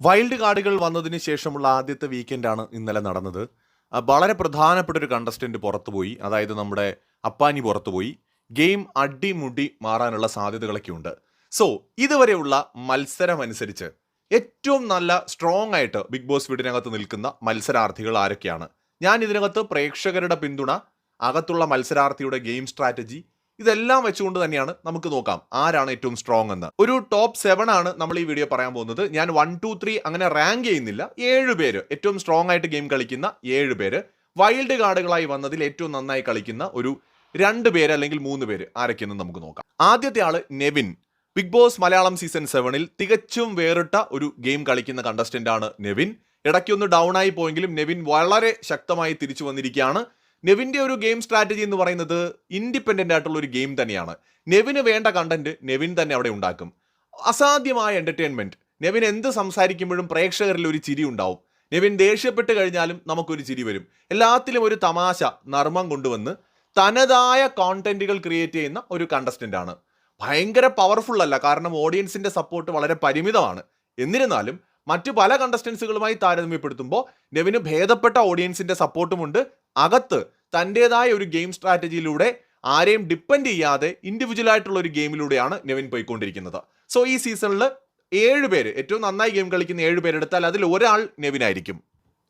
Wild കാർഡുകൾ വന്നതിന് ശേഷമുള്ള ആദ്യത്തെ വീക്കെൻഡാണ് ഇന്നലെ നടന്നത്. വളരെ പ്രധാനപ്പെട്ട ഒരു കണ്ടസ്റ്റന്റ് പുറത്തുപോയി. അതായത് നമ്മുടെ അപ്പാനി പുറത്തുപോയി. ഗെയിം അടിമുടി മാറാനുള്ള സാധ്യതകളൊക്കെ ഉണ്ട് സോ ഇതുവരെയുള്ള മത്സരം അനുസരിച്ച് ഏറ്റവും നല്ല സ്ട്രോങ് ആയിട്ട് ബിഗ് ബോസ് വീടിനകത്ത് നിൽക്കുന്ന മത്സരാർത്ഥികൾ ആരൊക്കെയാണ്? ഞാൻ ഇതിനകത്ത് പ്രേക്ഷകരുടെ പിന്തുണ അകത്തുള്ള മത്സരാർത്ഥിയുടെ ഗെയിം സ്ട്രാറ്റജി ഇതെല്ലാം വെച്ചുകൊണ്ട് തന്നെയാണ് നമുക്ക് നോക്കാം ആരാണ് ഏറ്റവും സ്ട്രോങ് എന്ന്. ഒരു ടോപ്പ് സെവൻ ആണ് നമ്മൾ ഈ വീഡിയോ പറയാൻ പോകുന്നത്. ഞാൻ വൺ ടു ത്രീ അങ്ങനെ റാങ്ക് ചെയ്യുന്നില്ല. ഏഴ് പേര് ഏറ്റവും സ്ട്രോങ് ആയിട്ട് ഗെയിം കളിക്കുന്ന ഏഴ് പേര്. വൈൽഡ് കാർഡുകളായി വന്നതിൽ ഏറ്റവും നന്നായി കളിക്കുന്ന ഒരു രണ്ട് പേര് അല്ലെങ്കിൽ മൂന്ന് പേര് ആരൊക്കെയെന്ന് നമുക്ക് നോക്കാം. ആദ്യത്തെ ആൾ Nevin. Big boss Malayalam season സെവനിൽ തികച്ചും വേറിട്ട ഒരു ഗെയിം കളിക്കുന്ന കണ്ടസ്റ്റന്റ് ആണ് നെവിൻ. ഇടയ്ക്കൊന്ന് ഡൗൺ ആയി പോയെങ്കിലും നെവിൻ വളരെ ശക്തമായി തിരിച്ചു വന്നിരിക്കുകയാണ്. നെവിന്റെ ഒരു ഗെയിം സ്ട്രാറ്റജി എന്ന് പറയുന്നത് ഇൻഡിപെൻഡന്റ് ആയിട്ടുള്ള ഒരു ഗെയിം തന്നെയാണ്. നെവിന് വേണ്ട കണ്ടന്റ് നെവിൻ തന്നെ അവിടെ ഉണ്ടാക്കും. അസാധ്യമായ എന്റർടൈൻമെന്റ് നെവിൻ എന്ത് സംസാരിക്കുമ്പോഴും പ്രേക്ഷകരിൽ ഒരു ചിരി ഉണ്ടാവും. നെവിൻ ദേഷ്യപ്പെട്ട് കഴിഞ്ഞാലും നമുക്കൊരു ചിരി വരും. എല്ലാത്തിലും ഒരു തമാശ നർമ്മം കൊണ്ടുവന്ന് തനതായ കോണ്ടന്റുകൾ ക്രിയേറ്റ് ചെയ്യുന്ന ഒരു കണ്ടസ്റ്റന്റാണ് ഭയങ്കര പവർഫുൾ അല്ല കാരണം ഓഡിയൻസിന്റെ സപ്പോർട്ട് വളരെ പരിമിതമാണ്. എന്നിരുന്നാലും മറ്റു പല കണ്ടസ്റ്റൻസുകളുമായി താരതമ്യപ്പെടുത്തുമ്പോൾ നെവിന് ഭേദപ്പെട്ട ഓഡിയൻസിന്റെ സപ്പോർട്ടുമുണ്ട് അകത്ത് തന്റെതായ ഒരു ഗെയിം സ്ട്രാറ്റജിയിലൂടെ ആരെയും ഡിപ്പെൻഡ് ചെയ്യാതെ ഇൻഡിവിജ്വൽ ആയിട്ടുള്ള ഒരു ഗെയിമിലൂടെയാണ് നെവിൻ പോയിക്കൊണ്ടിരിക്കുന്നത്. സോ ഈ സീസണിൽ ഏഴ് പേര് ഏറ്റവും നന്നായി ഗെയിം കളിക്കുന്ന ഏഴ് പേരെടുത്താൽ അതിൽ ഒരാൾ നെവിൻ ആയിരിക്കും.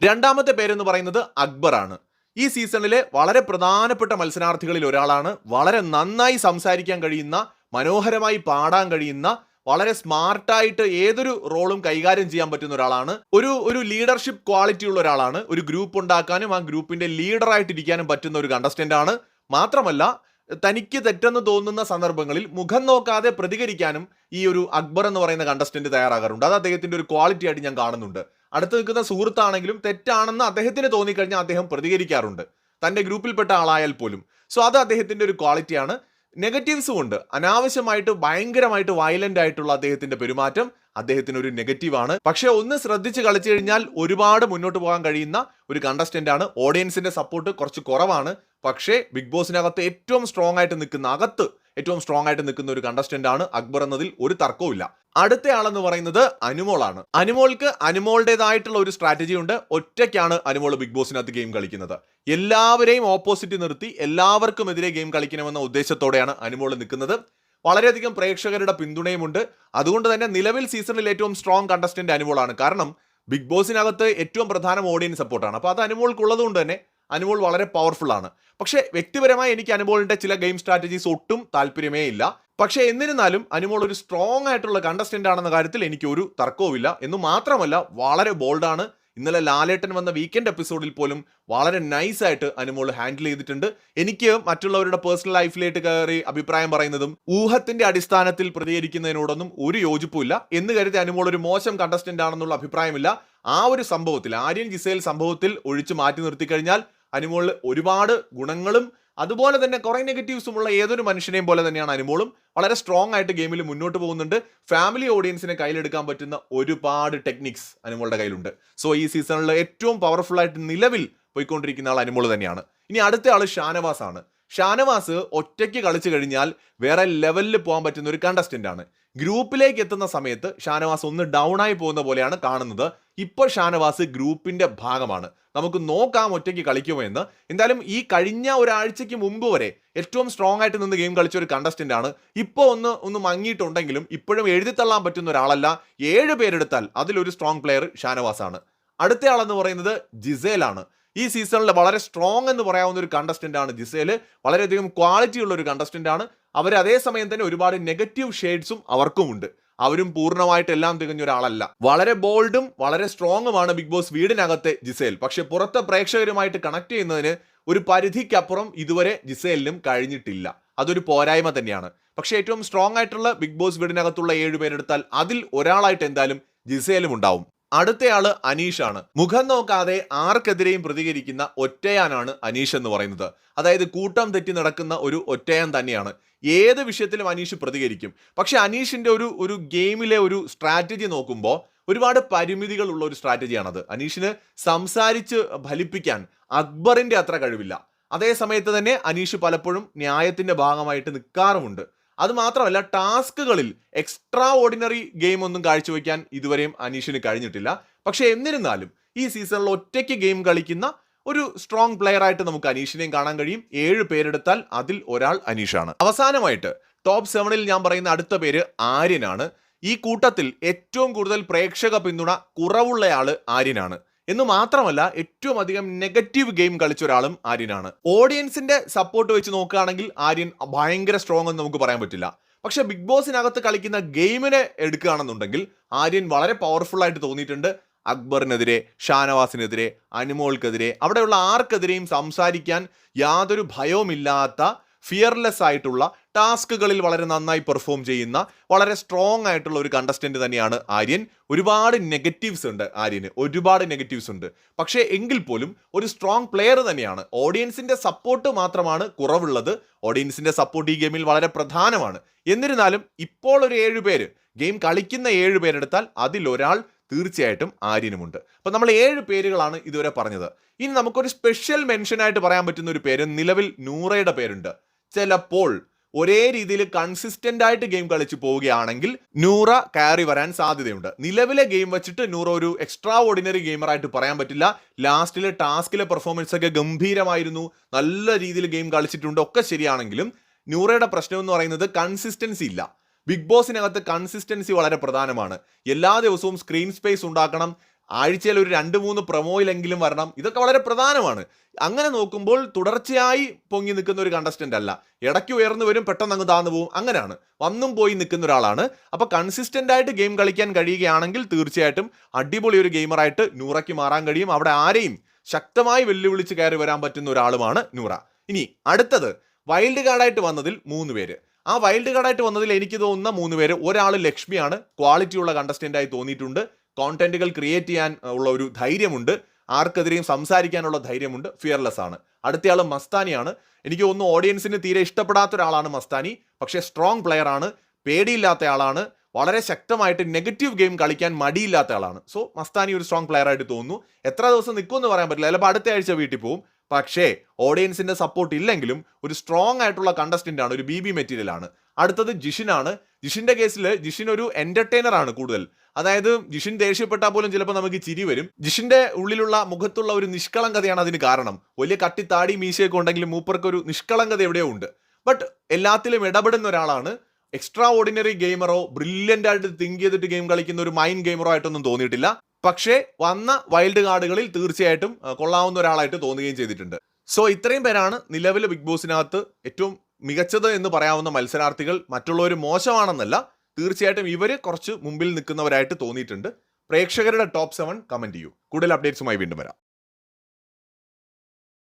രണ്ടാമത്തെ പേരെന്ന് പറയുന്നത് അക്ബർ ആണ്. ഈ സീസണിലെ വളരെ പ്രധാനപ്പെട്ട മത്സരാർത്ഥികളിൽ ഒരാളാണ്. വളരെ നന്നായി സംസാരിക്കാൻ കഴിയുന്ന മനോഹരമായി പാടാൻ കഴിയുന്ന വളരെ സ്മാർട്ടായിട്ട് ഏതൊരു റോളും കൈകാര്യം ചെയ്യാൻ പറ്റുന്ന ഒരാളാണ്. ഒരു ഒരു ലീഡർഷിപ്പ് ക്വാളിറ്റി ഉള്ള ഒരാളാണ്. ഒരു ഗ്രൂപ്പ് ഉണ്ടാക്കാനും ആ ഗ്രൂപ്പിന്റെ ലീഡറായിട്ട് ഇരിക്കാനും പറ്റുന്ന ഒരു കണ്ടസ്റ്റന്റ് ആണ്. മാത്രമല്ല തനിക്ക് തെറ്റെന്ന് തോന്നുന്ന സന്ദർഭങ്ങളിൽ മുഖം നോക്കാതെ പ്രതികരിക്കാനും ഈ ഒരു അക്ബർ എന്ന് പറയുന്ന കണ്ടസ്റ്റന്റ് തയ്യാറാകാറുണ്ട്. അത് അദ്ദേഹത്തിന്റെ ഒരു ക്വാളിറ്റി ആയിട്ട് ഞാൻ കാണുന്നുണ്ട്. അടുത്ത് നിൽക്കുന്ന സുഹൃത്താണെങ്കിലും തെറ്റാണെന്ന് അദ്ദേഹത്തിന് തോന്നിക്കഴിഞ്ഞാൽ അദ്ദേഹം പ്രതികരിക്കാറുണ്ട്. തന്റെ ഗ്രൂപ്പിൽപ്പെട്ട ആളായാൽ പോലും. സോ അത് അദ്ദേഹത്തിന്റെ ഒരു ക്വാളിറ്റിയാണ് നെഗറ്റീവ്സും ഉണ്ട്. അനാവശ്യമായിട്ട് ഭയങ്കരമായിട്ട് വയലന്റ് ആയിട്ടുള്ള അദ്ദേഹത്തിന്റെ പെരുമാറ്റം അദ്ദേഹത്തിന് ഒരു നെഗറ്റീവാണ് പക്ഷേ ഒന്ന് ശ്രദ്ധിച്ച് കളിച്ചു കഴിഞ്ഞാൽ ഒരുപാട് മുന്നോട്ട് പോകാൻ കഴിയുന്ന ഒരു കണ്ടസ്റ്റന്റ് ആണ്. ഓഡിയൻസിന്റെ സപ്പോർട്ട് കുറച്ച് കുറവാണ്. പക്ഷേ ബിഗ് ബോസിനകത്ത് ഏറ്റവും സ്ട്രോങ് ആയിട്ട് നിൽക്കുന്ന അകത്ത് ഏറ്റവും സ്ട്രോങ് ആയിട്ട് നിൽക്കുന്ന ഒരു കണ്ടസ്റ്റന്റ് ആണ് അക്ബർ എന്നതിൽ ഒരു തർക്കവുമില്ല. അടുത്ത ആളെന്ന് പറയുന്നത് അനുമോളാണ്. അനുമോൾക്ക് അനുമോളുടേതായിട്ടുള്ള ഒരു സ്ട്രാറ്റജി ഉണ്ട്. ഒറ്റയ്ക്കാണ് അനുമോൾ ബിഗ് ബോസിനകത്ത് ഗെയിം കളിക്കുന്നത്. എല്ലാവരെയും ഓപ്പോസിറ്റ് നിർത്തി എല്ലാവർക്കും എതിരെ ഗെയിം കളിക്കണമെന്ന ഉദ്ദേശത്തോടെയാണ് അനുമോൾ നിൽക്കുന്നത്. വളരെയധികം പ്രേക്ഷകരുടെ പിന്തുണയുമുണ്ട്. അതുകൊണ്ട് തന്നെ നിലവിൽ സീസണിൽ ഏറ്റവും സ്ട്രോങ് കണ്ടസ്റ്റന്റ് അനുമോളാണ്. കാരണം ബിഗ് ബോസിനകത്ത് ഏറ്റവും പ്രധാനം ഓഡിയൻസ് സപ്പോർട്ടാണ് അപ്പോൾ അത് അനുമോൾക്കുള്ളത് കൊണ്ട് തന്നെ അനുമോൾ വളരെ പവർഫുൾ ആണ്. പക്ഷേ വ്യക്തിപരമായി എനിക്ക് അനുമോളിന്റെ ചില ഗെയിം സ്ട്രാറ്റജീസ് ഒട്ടും താല്പര്യമേ ഇല്ല. പക്ഷേ എന്നിരുന്നാലും അനുമോൾ ഒരു സ്ട്രോങ് ആയിട്ടുള്ള കണ്ടസ്റ്റന്റ് ആണെന്ന കാര്യത്തിൽ എനിക്ക് ഒരു തർക്കവുമില്ല എന്ന് മാത്രമല്ല വളരെ ബോൾഡാണ് ഇന്നലെ ലാലേട്ടൻ വന്ന വീക്കെൻഡ് എപ്പിസോഡിൽ പോലും വളരെ നൈസായിട്ട് അനുമോൾ ഹാൻഡിൽ ചെയ്തിട്ടുണ്ട്. എനിക്ക് മറ്റുള്ളവരുടെ പേഴ്സണൽ ലൈഫിലേക്ക് കയറി അഭിപ്രായം പറയുന്നതും ഊഹത്തിന്റെ അടിസ്ഥാനത്തിൽ പ്രതികരിക്കുന്നതിനോടൊന്നും ഒരു യോജിപ്പുമില്ല എന്ന് കരുതി അനുമോൾ ഒരു മോശം കണ്ടസ്റ്റന്റ് ആണെന്നുള്ള അഭിപ്രായമില്ല. ആ ഒരു സംഭവത്തിൽ ആര്യൻ ജിസേൽ സംഭവത്തിൽ ഒഴിച്ചു മാറ്റി നിർത്തി കഴിഞ്ഞാൽ അനുമോളിൽ ഒരുപാട് ഗുണങ്ങളും അതുപോലെ തന്നെ കുറേ നെഗറ്റീവ്സും ഉള്ള ഏതൊരു മനുഷ്യനെയും പോലെ തന്നെയാണ് അനുമോളും. വളരെ സ്ട്രോങ് ആയിട്ട് ഗെയിമിൽ മുന്നോട്ട് പോകുന്നുണ്ട്. ഫാമിലി ഓഡിയൻസിനെ കയ്യിലെടുക്കാൻ പറ്റുന്ന ഒരുപാട് ടെക്നിക്സ് അനുമോളുടെ കയ്യിലുണ്ട്. സോ ഈ സീസണിൽ ഏറ്റവും പവർഫുൾ ആയിട്ട് നിലവിൽ പോയിക്കൊണ്ടിരിക്കുന്ന ആൾ അനുമോൾ തന്നെയാണ്. ഇനി അടുത്ത ആൾ ഷാനവാസ് ആണ് ഷാനവാസ് ഒറ്റയ്ക്ക് കളിച്ചു കഴിഞ്ഞാൽ വേറെ ലെവലിൽ പോകാൻ പറ്റുന്ന ഒരു കണ്ടസ്റ്റന്റ് ആണ്. ഗ്രൂപ്പിലേക്ക് എത്തുന്ന സമയത്ത് ഷാനവാസ് ഒന്ന് ഡൗൺ ആയി പോകുന്ന പോലെയാണ് കാണുന്നത്. ഇപ്പോൾ ഷാനവാസ് ഗ്രൂപ്പിന്റെ ഭാഗമാണ്. നമുക്ക് നോക്കാം ഒറ്റയ്ക്ക് കളിക്കുമോ എന്ന്. എന്തായാലും ഈ കഴിഞ്ഞ ഒരാഴ്ചയ്ക്ക് മുമ്പ് വരെ ഏറ്റവും സ്ട്രോങ് ആയിട്ട് നിന്ന് ഗെയിം കളിച്ച ഒരു കണ്ടസ്റ്റന്റ് ആണ്. ഇപ്പോൾ ഒന്ന് ഒന്ന് മങ്ങിയിട്ടുണ്ടെങ്കിലും ഇപ്പോഴും എഴുതിത്തള്ളാൻ പറ്റുന്ന ഒരാളല്ല. ഏഴ് പേരെടുത്താൽ അതിലൊരു സ്ട്രോങ് പ്ലെയർ ഷാനവാസ് ആണ് അടുത്തയാളെന്ന് പറയുന്നത് ജിസേലാണ്. ഈ സീസണിൽ വളരെ സ്ട്രോങ് എന്ന് പറയാവുന്ന ഒരു കണ്ടസ്റ്റന്റ് ആണ് ജിസേൽ വളരെയധികം ക്വാളിറ്റി ഉള്ള ഒരു കണ്ടസ്റ്റന്റ് ആണ്. അവർ അതേസമയം തന്നെ ഒരുപാട് നെഗറ്റീവ് ഷെയ്ഡ്സും അവർക്കുമുണ്ട് അവരും പൂർണമായിട്ട് എല്ലാം തികഞ്ഞ ഒരാളല്ല. വളരെ ബോൾഡും വളരെ സ്ട്രോങ്ങുമാണ് ബിഗ് ബോസ് വീടിനകത്തെ ജിസേൽ. പക്ഷെ പുറത്തെ പ്രേക്ഷകരുമായിട്ട് കണക്ട് ചെയ്യുന്നതിന് ഒരു പരിധിക്കപ്പുറം ഇതുവരെ ജിസേലിനും കഴിഞ്ഞിട്ടില്ല. അതൊരു പോരായ്മ തന്നെയാണ്. പക്ഷേ ഏറ്റവും സ്ട്രോങ് ആയിട്ടുള്ള ബിഗ് ബോസ് വീടിനകത്തുള്ള ഏഴ് പേരെടുത്താൽ അതിൽ ഒരാളായിട്ട് എന്തായാലും ജിസേലും ഉണ്ടാവും. അടുത്തയാൾ അനീഷാണ്. മുഖം നോക്കാതെ ആർക്കെതിരെയും പ്രതികരിക്കുന്ന ഒറ്റയാനാണ് അനീഷ് എന്ന് പറയുന്നത്. അതായത് കൂട്ടം തെറ്റി നടക്കുന്ന ഒരു ഒറ്റയാൻ തന്നെയാണ്. ഏത് വിഷയത്തിലും അനീഷ് പ്രതികരിക്കും. പക്ഷെ അനീഷിന്റെ ഒരു ഒരു ഗെയിമിലെ ഒരു സ്ട്രാറ്റജി നോക്കുമ്പോൾ ഒരുപാട് പരിമിതികളുള്ള ഒരു സ്ട്രാറ്റജിയാണത്. അനീഷിന് സംസാരിച്ച് ഫലിപ്പിക്കാൻ അക്ബറിന്റെ അത്ര കഴിവില്ല. അതേ സമയത്ത് തന്നെ അനീഷ് പലപ്പോഴും ന്യായത്തിന്റെ ഭാഗമായിട്ട് നിൽക്കാറുമുണ്ട് അത് മാത്രമല്ല ടാസ്കുകളിൽ എക്സ്ട്രാ ഓർഡിനറി ഗെയിം ഒന്നും കാഴ്ചവെക്കാൻ ഇതുവരെയും അനീഷിന് കഴിഞ്ഞിട്ടില്ല. പക്ഷേ എന്നിരുന്നാലും ഈ സീസണിൽ ഒറ്റയ്ക്ക് ഗെയിം കളിക്കുന്ന ഒരു സ്ട്രോങ് പ്ലെയർ ആയിട്ട് നമുക്ക് അനീഷിനെയും കാണാൻ കഴിയും. ഏഴ് പേരെടുത്താൽ അതിൽ ഒരാൾ അനീഷാണ്. അവസാനമായിട്ട് ടോപ്പ് സെവനിൽ ഞാൻ പറയുന്ന അടുത്ത പേര് ആര്യനാണ്. ഈ കൂട്ടത്തിൽ ഏറ്റവും കൂടുതൽ പ്രേക്ഷക പിന്തുണ കുറവുള്ളയാൾ ആര്യനാണ്. എന്ന് മാത്രമല്ല ഏറ്റവും അധികം നെഗറ്റീവ് ഗെയിം കളിച്ച ഒരാളും ആര്യനാണ്. ഓഡിയൻസിന്റെ സപ്പോർട്ട് വെച്ച് നോക്കുകയാണെങ്കിൽ ആര്യൻ ഭയങ്കര സ്ട്രോങ് എന്ന് നമുക്ക് പറയാൻ പറ്റില്ല. പക്ഷെ ബിഗ് ബോസിനകത്ത് കളിക്കുന്ന ഗെയിമിനെ എടുക്കുകയാണെന്നുണ്ടെങ്കിൽ ആര്യൻ വളരെ പവർഫുൾ ആയിട്ട് തോന്നിയിട്ടുണ്ട്. അക്ബറിനെതിരെ ഷാനവാസിനെതിരെ അനുമോൾക്കെതിരെ അവിടെയുള്ള ആർക്കെതിരെയും സംസാരിക്കാൻ യാതൊരു ഭയവുമില്ലാത്ത ഫിയർലെസ് ആയിട്ടുള്ള ടാസ്കുകളിൽ വളരെ നന്നായി പെർഫോം ചെയ്യുന്ന വളരെ സ്ട്രോങ് ആയിട്ടുള്ള ഒരു കണ്ടസ്റ്റന്റ് തന്നെയാണ് ആര്യൻ. ഒരുപാട് നെഗറ്റീവ്സ് ഉണ്ട് ആര്യന്. ഒരുപാട് നെഗറ്റീവ്സ് ഉണ്ട്. പക്ഷേ എങ്കിൽ പോലും ഒരു സ്ട്രോങ് പ്ലെയർ തന്നെയാണ്. ഓഡിയൻസിന്റെ സപ്പോർട്ട് മാത്രമാണ് കുറവുള്ളത്. ഓഡിയൻസിന്റെ സപ്പോർട്ട് ഈ ഗെയിമിൽ വളരെ പ്രധാനമാണ്. എന്നിരുന്നാലും ഇപ്പോൾ ഒരു ഏഴ് പേര് ഗെയിം കളിക്കുന്ന ഏഴ് പേരെടുത്താൽ അതിലൊരാൾ തീർച്ചയായിട്ടും ആര്യനുമുണ്ട്. അപ്പം നമ്മൾ ഏഴ് പേരുകളാണ് ഇതുവരെ പറഞ്ഞത്. ഇനി നമുക്കൊരു സ്പെഷ്യൽ മെൻഷനായിട്ട് പറയാൻ പറ്റുന്ന ഒരു പേര് നിലവിൽ നൂറയുടെ പേരുണ്ട്. ചിലപ്പോൾ ഒരേ രീതിയിൽ കൺസിസ്റ്റന്റ് ആയിട്ട് ഗെയിം കളിച്ച് പോവുകയാണെങ്കിൽ നൂറ കയറി വരാൻ സാധ്യതയുണ്ട്. നിലവിലെ ഗെയിം വെച്ചിട്ട് നൂറ ഒരു എക്സ്ട്രാ ഓർഡിനറി ഗെയിമറായിട്ട് പറയാൻ പറ്റില്ല. ലാസ്റ്റിലെ ടാസ്കിലെ പെർഫോമൻസ് ഒക്കെ ഗംഭീരമായിരുന്നു. നല്ല രീതിയിൽ ഗെയിം കളിച്ചിട്ടുണ്ട്. ഒക്കെ ശരിയാണെങ്കിലും നൂറയുടെ പ്രശ്നം എന്ന് പറയുന്നത് കൺസിസ്റ്റൻസി ഇല്ല. ബിഗ് ബോസിനകത്ത് കൺസിസ്റ്റൻസി വളരെ പ്രധാനമാണ്. എല്ലാ ദിവസവും സ്ക്രീൻ സ്പേസ് ഉണ്ടാക്കണം. ആഴ്ചയിൽ ഒരു രണ്ട് മൂന്ന് പ്രൊമോയിലെങ്കിലും വരണം. ഇതൊക്കെ വളരെ പ്രധാനമാണ്. അങ്ങനെ നോക്കുമ്പോൾ തുടർച്ചയായി പൊങ്ങി നിൽക്കുന്ന ഒരു കണ്ടസ്റ്റന്റ് അല്ല. ഇടയ്ക്ക് ഉയർന്നു വരും പെട്ടെന്ന് അങ്ങ് താന്നു പോകും അങ്ങനെയാണ്. വന്നും പോയി നിൽക്കുന്ന ഒരാളാണ്. അപ്പോൾ കൺസിസ്റ്റന്റ് ആയിട്ട് ഗെയിം കളിക്കാൻ കഴിയുകയാണെങ്കിൽ തീർച്ചയായിട്ടും അടിപൊളി ഒരു ഗെയിമറായിട്ട് നൂറയ്ക്ക് മാറാൻ കഴിയും. അവിടെ ആരെയും ശക്തമായി വെല്ലുവിളിച്ച് കയറി വരാൻ പറ്റുന്ന ഒരാളുമാണ് നൂറ. ഇനി അടുത്തത് വൈൽഡ് കാർഡായിട്ട് വന്നതിൽ മൂന്ന് പേര്. ആ വൈൽഡ് കാർഡായിട്ട് വന്നതിൽ എനിക്ക് തോന്നുന്ന മൂന്ന് പേര്. ഒരാൾ ലക്ഷ്മിയാണ്. ക്വാളിറ്റിയുള്ള കണ്ടസ്റ്റന്റായി തോന്നിയിട്ടുണ്ട്. കോണ്ടന്റുകൾ ക്രിയേറ്റ് ചെയ്യാൻ ഉള്ള ഒരു ധൈര്യമുണ്ട്. ആർക്കെതിരെയും സംസാരിക്കാനുള്ള ധൈര്യമുണ്ട്. ഫിയർലെസ് ആണ്. അടുത്തയാൾ മസ്താനിയാണ്. എനിക്ക് ഒന്ന് ഓഡിയൻസിന് തീരെ ഇഷ്ടപ്പെടാത്ത ഒരാളാണ് മസ്താനി. പക്ഷേ സ്ട്രോങ് പ്ലെയർ ആണ്. പേടിയില്ലാത്ത ആളാണ് വളരെ ശക്തമായിട്ട് നെഗറ്റീവ് ഗെയിം കളിക്കാൻ മടിയില്ലാത്ത ആളാണ് സോ മസ്താനി ഒരു സ്ട്രോങ് പ്ലെയർ ആയിട്ട് തോന്നുന്നു. എത്ര ദിവസം നിൽക്കുമെന്ന് പറയാൻ പറ്റില്ല. ചിലപ്പോൾ അടുത്ത ആഴ്ച വീട്ടിൽ പോകും പക്ഷേ ഓഡിയൻസിന്റെ സപ്പോർട്ട് ഇല്ലെങ്കിലും ഒരു സ്ട്രോങ് ആയിട്ടുള്ള കണ്ടസ്റ്റന്റ് ആണ്. ഒരു ബി ബി മെറ്റീരിയൽ ആണ്. അടുത്തത് ജിഷിനാണ്. ജിഷിന്റെ കേസിൽ ജിഷിൻ ഒരു എന്റർടൈനർ ആണ് കൂടുതൽ. അതായത് ജിഷിൻ ദേഷ്യപ്പെട്ടാൽ പോലും ചിലപ്പോൾ നമുക്ക് ചിരി വരും. ജിഷിന്റെ ഉള്ളിലുള്ള മുഖത്തുള്ള ഒരു നിഷ്കളങ്കതയാണ് അതിന് കാരണം. വലിയ കട്ടി താടി മീശയൊക്കെ ഉണ്ടെങ്കിലും മൂപ്പർക്ക് ഒരു നിഷ്കളങ്കത എവിടെയോ ഉണ്ട്. ബട്ട് എല്ലാത്തിലും ഇടപെടുന്ന ഒരാളാണ്. എക്സ്ട്രാ ഓർഡിനറി ഗെയിമറോ ബ്രില്യന്റ് ആയിട്ട് തിങ്ക് ചെയ്തിട്ട് ഗെയിം കളിക്കുന്ന ഒരു മൈൻഡ് ഗെയിമറോ ആയിട്ടൊന്നും തോന്നിയിട്ടില്ല. പക്ഷേ വന്ന വൈൽഡ് കാർഡുകളിൽ തീർച്ചയായിട്ടും കൊള്ളാവുന്ന ഒരാളായിട്ട് തോന്നുകയും ചെയ്തിട്ടുണ്ട്. സോ ഇത്രയും പേരാണ് നിലവിലെ ബിഗ് ബോസിനകത്ത് ഏറ്റവും മികച്ചത് എന്ന് പറയാവുന്ന മത്സരാർത്ഥികൾ. മറ്റുള്ളവർ മോശമാണെന്നല്ല തീർച്ചയായിട്ടും ഇവർ കുറച്ച് മുമ്പിൽ നിൽക്കുന്നവരായിട്ട് തോന്നിയിട്ടുണ്ട്. പ്രേക്ഷകരുടെ ടോപ്പ് സെവൻ കമന്റ് ചെയ്യൂ. കൂടുതൽ അപ്ഡേറ്റ്സുമായി വീണ്ടും വരാം.